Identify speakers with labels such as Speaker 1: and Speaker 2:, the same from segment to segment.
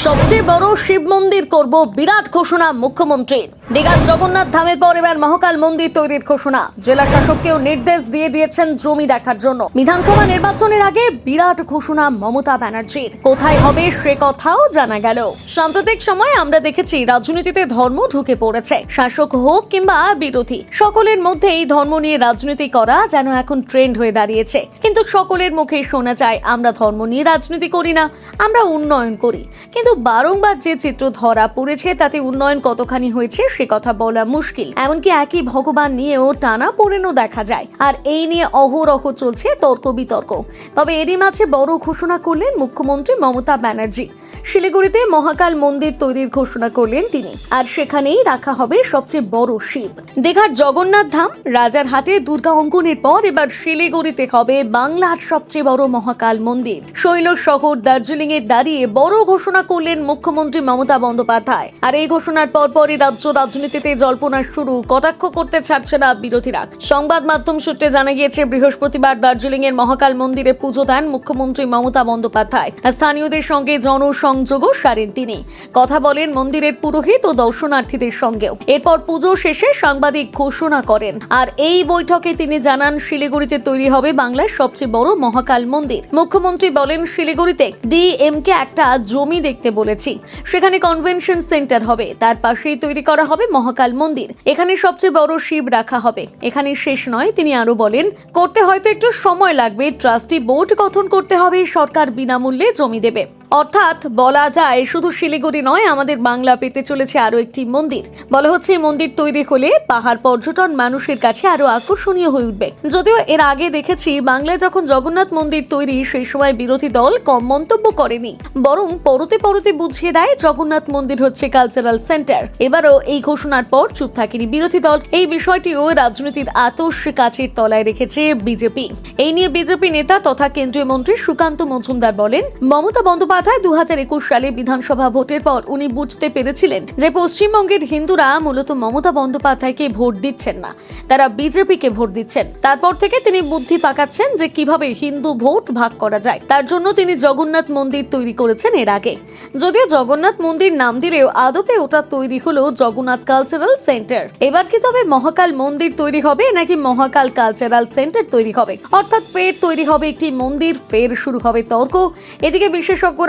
Speaker 1: সবচেয়ে বড় শিব মন্দির করব বিরাট ঘোষণা মুখ্যমন্ত্রীর। দীঘার জগন্নাথ ধামের পর এবার মহাকাল মন্দির তৈরির ঘোষণা। জেলা শাসককেও নির্দেশ দিয়ে দিয়েছেন জমি দেখার জন্য। বিধানসভা নির্বাচনের আগে বিরাট ঘোষণা মমতা ব্যানার্জির। কোথায় হবে সে কথাও জানা গেল। সাম্প্রতিক সময় আমরা দেখেছি রাজনীতিতে ধর্ম ঢুকে পড়েছে। শাসক হোক কিংবা বিরোধী, সকলের মধ্যে এই ধর্ম নিয়ে রাজনীতি করা যেন এখন ট্রেন্ড হয়ে দাঁড়িয়েছে। কিন্তু সকলের মুখে শোনা যায়, আমরা ধর্ম নিয়ে রাজনীতি করি না, আমরা উন্নয়ন করি। কিন্তু বারংবার যে চিত্র ধরা পড়েছে, তাতে উন্নয়ন কতখানি হয়েছে সে কথা বলা মুশকিল। এমনকি একই ভগবান নিয়েও টানা পড়েনও দেখা যায়। আর এই নিয়ে অহরহ চলছে তর্ক বিতর্ক তবে এরই মাঝে বড় ঘোষণা করলেন মুখ্যমন্ত্রী মমতা ব্যানার্জি। শিলিগুড়িতে মহাকাল মন্দির তৈরির ঘোষণা করলেন তিনি। আর সেখানেই রাখা হবে সবচেয়ে বড় শিব। দীঘার জগন্নাথ ধাম রাজার হাটে দুর্গা অঙ্কনের পর এবার শিলিগুড়িতে হবে বাংলার সবচেয়ে বড় মহাকাল মন্দির। শৈল শহর দার্জিলিং এ দাঁড়িয়ে বড় ঘোষণা করলেন মুখ্যমন্ত্রী মমতা বন্দ্যোপাধ্যায়। আর এই ঘোষণার পরপরই রাজ্য রাজনীতিতে জল্পনা শুরু, কটাক্ষ করতে ছাড়ছে না বিরোধীরা। সংবাদ মাধ্যম সূত্রে জানা গিয়েছে, বৃহস্পতিবার দার্জিলিং এর মহাকাল মন্দিরে পুজো দেন মুখ্যমন্ত্রী মমতা বন্দ্যোপাধ্যায়। স্থানীয়দের সঙ্গে জনসংযোগও সারেন তিনি। কথা বলেন মন্দিরের পুরোহিত ও দর্শনার্থীদের সঙ্গেও। এরপর পুজো শেষে সাংবাদিক ঘোষণা করেন। আর এই বৈঠকে তিনি জানান, শিলিগুড়িতে তৈরি হবে বাংলার সবচেয়ে বড় মহাকাল মন্দির। মুখ্যমন্ত্রী বলেন, শিলিগুড়িতে ডিএমকে একটা জমি দেখতে বলেছি। সেখানে কনভেনশন সেন্টার হবে, তার পাশেই তৈরি করা হবে মহাকাল মন্দির। এখানে সবচেয়ে বড় শিব রাখা হবে। এখানে শেষ নয়, তিনি আরও বলেন, করতে হয়তো একটু সময় লাগবে, ট্রাস্টি বোর্ড গঠন করতে হবে, সরকার বিনামূল্যে জমি দেবে। অর্থাৎ বলা যায় শুধু শিলিগুড়ি নয়, আমাদের বাংলা পেতে চলেছে আরও একটি মন্দির। বলা হচ্ছে মন্দির তৈরি হলে পাহাড় পর্যটন মানুষের কাছে আরও আকর্ষণীয় হয়ে উঠবে। যদিও এর আগে দেখেছি, বাংলায় যখন জগন্নাথ মন্দির তৈরি, সেই সময় বিরোধী দল কম মন্তব্য করেনি। বরং পরতে পরতে বুঝিয়ে দেয়, জগন্নাথ মন্দির হচ্ছে কালচারাল সেন্টার এবারও এই ঘোষণার পর চুপ থাকেনি বিরোধী দল। এই বিষয়টিও রাজনীতির আতস কাছের তলায় রেখেছে বিজেপি। এই নিয়ে বিজেপি নেতা তথা কেন্দ্রীয় মন্ত্রী সুকান্ত মজুমদার বলেন, মমতা বন্দ্যোপাধ্যায় দু হাজার একুশ সালে বিধানসভা ভোটের পর উনি বুঝতে পেরেছিলেন যে পশ্চিমবঙ্গের হিন্দুরা মূলত মমতা বন্দ্যোপাধ্যায়কে ভোট দিচ্ছেন না। তারা বিজেপিকে ভোট দিচ্ছেন। তারপর থেকে তিনি বুদ্ধি পাকাচ্ছেন যে কীভাবে হিন্দু ভোট ভাগ করা যায়। তার জন্য তিনি জগন্নাথ মন্দির তৈরি করেছেন এর আগে। যদিও জগন্নাথ মন্দির নাম দিলেও আদপে ওটা তৈরি হলো জগন্নাথ কালচারাল সেন্টার। এবার কি তবে মহাকাল মন্দির তৈরি হবে নাকি মহাকাল কালচারাল সেন্টার তৈরি হবে? অর্থাৎ ফের তৈরি হবে একটি মন্দির, ফের শুরু হবে তর্ক। এদিকে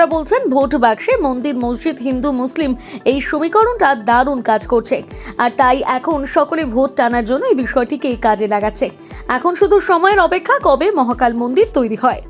Speaker 1: বিশেষজ্ঞরা বলছেন, ভোট বাক্সে মন্দির, মসজিদ, হিন্দু, মুসলিম এই সমীকরণটা দারুণ কাজ করছে। আর তাই এখন সকলে ভোট টানার জন্য এই বিষয়টিকে কাজে লাগাচ্ছে। এখন শুধু সময়ের অপেক্ষা, কবে মহাকাল মন্দির তৈরি হয়।